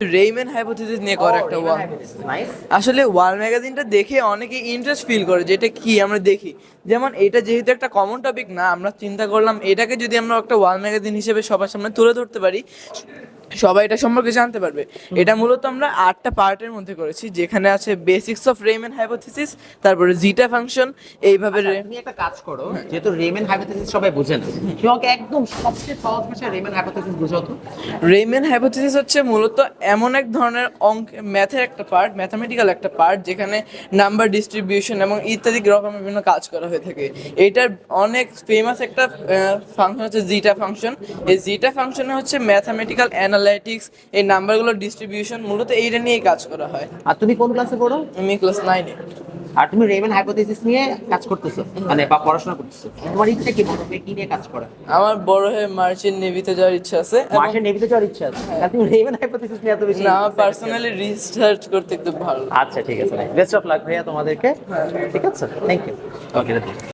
রেইমেন hypothesis নিয়ে করা একটা ওয়াল নাইস আসলে ওয়াল ম্যাগাজিনটা দেখে অনেকে ইন্টারেস্ট ফিল করে যেটা কি আমরা দেখি। যেমন এটা যেহেতু একটা কমন টপিক না আমরা চিন্তা করলাম এটাকে যদি আমরা একটা ওয়াল ম্যাগাজিন হিসেবে সবার সামনে তুলে ধরতে পারি সবাই এটা সম্পর্কে জানতে পারবে। এটা মূলত আমরা আটটা পার্টের মধ্যে করেছি যেখানে আছে বেসিক্স অফ রেইমেন হাইপোথিসিস তারপরে জিটা ফাংশন এইভাবে তুমি একটা কাজ করো যেহেতু রেমেন হাইপোথিসিস সবাই তুমি আমাকে একদম সবচেয়ে সহজ ভাষায় রেমেন হাইপোথিসিস বুঝাও তো। রেইমেন হাইপোথিসিস হচ্ছে মূলত এমন এক ধরনের অঙ্ক ম্যাথের একটা পার্ট ম্যাথামেটিক্যাল একটা পার্ট যেখানে নাম্বার ডিস্ট্রিবিউশন এবং ইত্যাদি রকমের বিভিন্ন কাজ করা হয়ে থাকে। এটার অনেক ফেমাস একটা ফাংশন হচ্ছে জিটা ফাংশন এই জিটা ফাংশনে হচ্ছে ম্যাথামেটিক্যাল অ্যানালাইটিক্স এই নাম্বারগুলোর ডিস্ট্রিবিউশন মূলত এইটা নিয়েই কাজ করা হয়। আর তুমি কোন ক্লাসে পড়ো? আমি ক্লাস নাইনে আর তুমি রেমেন হাইপোথিসিস নিয়ে কাজ করতেছো মানে বা পড়াশোনা করতেছো। তোমার ইচ্ছা কি বলো তুমি কি নিয়ে কাজ করা আমার বড় হয়ে মার্চেন্ট নেভিতে যাওয়ার ইচ্ছা আছে এবং- নেভিতে যাওয়ার ইচ্ছা আছে। তাহলে তুমি রেমেন হাইপোথিসিস নিয়ে এত বেশি না আমার পার্সোনালি রিসার্চ করতে একটু ভালো আচ্ছা ঠিক আছে বেস্ট অফ লাক ভাইয়া তোমাদেরকে। ঠিক আছে? Thank you okay